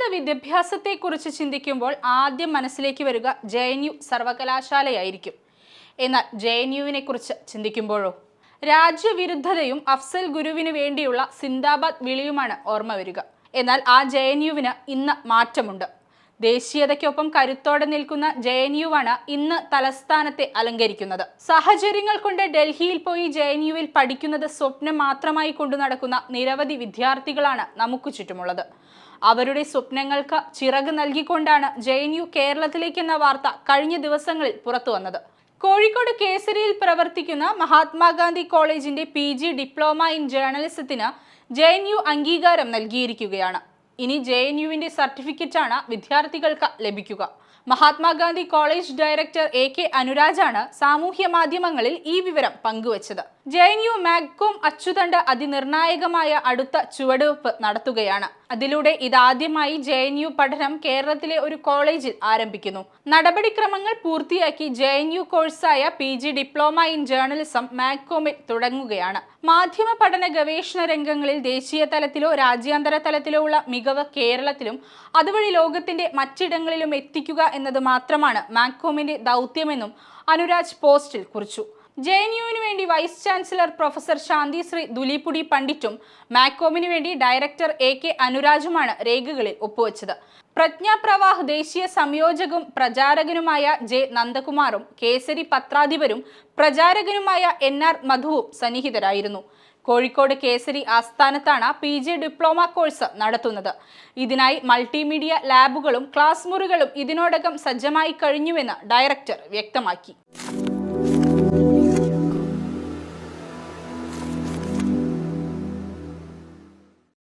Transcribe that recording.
ഉന്നത വിദ്യാഭ്യാസത്തെക്കുറിച്ച് ചിന്തിക്കുമ്പോൾ ആദ്യം മനസ്സിലേക്ക് വരിക ജെ എൻ യു സർവകലാശാലയായിരിക്കും. എന്നാൽ ജെ എൻ യുവിനെ കുറിച്ച് ചിന്തിക്കുമ്പോഴോ? രാജ്യവിരുദ്ധതയും അഫ്സൽ ഗുരുവിന് വേണ്ടിയുള്ള സിന്ദാബാദ് വിളിയുമാണ് ഓർമ്മ വരിക. എന്നാൽ ആ ജെ എൻ യുവിന് ഇന്ന് മാറ്റമുണ്ട്. ദേശീയതയ്ക്കൊപ്പം കരുത്തോടെ നിൽക്കുന്ന ജെ എൻ യു ആണ് ഇന്ന് തലസ്ഥാനത്തെ അലങ്കരിക്കുന്നത്. സാഹചര്യങ്ങൾ കൊണ്ട് ഡൽഹിയിൽ പോയി ജെ എൻ യുവിൽ പഠിക്കുന്നത് സ്വപ്നം മാത്രമായി കൊണ്ടു നടക്കുന്ന നിരവധി വിദ്യാർത്ഥികളാണ് നമുക്ക് ചുറ്റുമുള്ളത്. അവരുടെ സ്വപ്നങ്ങൾക്ക് ചിറക് നൽകിക്കൊണ്ടാണ് ജെ എൻ യു കേരളത്തിലേക്കെന്ന വാർത്ത കഴിഞ്ഞ ദിവസങ്ങളിൽ പുറത്തു വന്നത്. കോഴിക്കോട് കേസരിയിൽ പ്രവർത്തിക്കുന്ന മഹാത്മാഗാന്ധി കോളേജിന്റെ പി ഡിപ്ലോമ ഇൻ ജേർണലിസത്തിന് ജെ അംഗീകാരം നൽകിയിരിക്കുകയാണ്. ഇനി ജെ എൻ യുവിന്റെ സർട്ടിഫിക്കറ്റാണ് വിദ്യാർത്ഥികൾക്ക് ലഭിക്കുക. Mahatma Gandhi college director A K അനുരാജാണ് സാമൂഹ്യ മാധ്യമങ്ങളിൽ ഈ വിവരം പങ്കുവച്ചത്. ജെ എൻ യു മാഗ്കോം അച്ചുതണ്ട് അതിനിർണായകമായ അടുത്ത ചുവടുവെപ്പ് നടത്തുകയാണ്. അതിലൂടെ ഇതാദ്യമായി ജെ എൻ യു പഠനം കേരളത്തിലെ ഒരു കോളേജിൽ ആരംഭിക്കുന്നു. നടപടിക്രമങ്ങൾ പൂർത്തിയാക്കി J N U കോഴ്സായ P G diploma in journalism മാഗ്കോമിൽ തുടങ്ങുകയാണ്. മാധ്യമ പഠന ഗവേഷണ രംഗങ്ങളിൽ ദേശീയ തലത്തിലോ രാജ്യാന്തര തലത്തിലോ ഉള്ള മികവ് കേരളത്തിലും അതുവഴി ലോകത്തിന്റെ മറ്റിടങ്ങളിലും എത്തിക്കുക എന്നത് മാത്രമാണ് മാക്കോമിന്റെ ദൗത്യമെന്നും അനുരാജ് പോസ്റ്റിൽ കുറിച്ചു. ജെ എൻ യുവിന് വേണ്ടി vice chancellor professor Shanti Shri Dhulipudi പണ്ഡിറ്റും മാക്കോമിന് വേണ്ടി ഡയറക്ടർ എ കെ അനുരാജുമാണ് രേഖകളിൽ ഒപ്പുവെച്ചത്. പ്രജ്ഞാപ്രവാഹ് ദേശീയ സംയോജകും പ്രചാരകനുമായ ജെ നന്ദകുമാറും കേസരി പത്രാധിപരും പ്രചാരകനുമായ എൻ ആർ മധുവും സന്നിഹിതരായിരുന്നു. കോഴിക്കോട് കേസരി ആസ്ഥാനത്താണ് പി ജി ഡിപ്ലോമ കോഴ്സ് നടത്തുന്നത്. ഇതിനായി മൾട്ടിമീഡിയ ലാബുകളും ക്ലാസ് മുറികളും ഇതിനോടകം സജ്ജമായി കഴിഞ്ഞുവെന്ന് ഡയറക്ടർ വ്യക്തമാക്കി.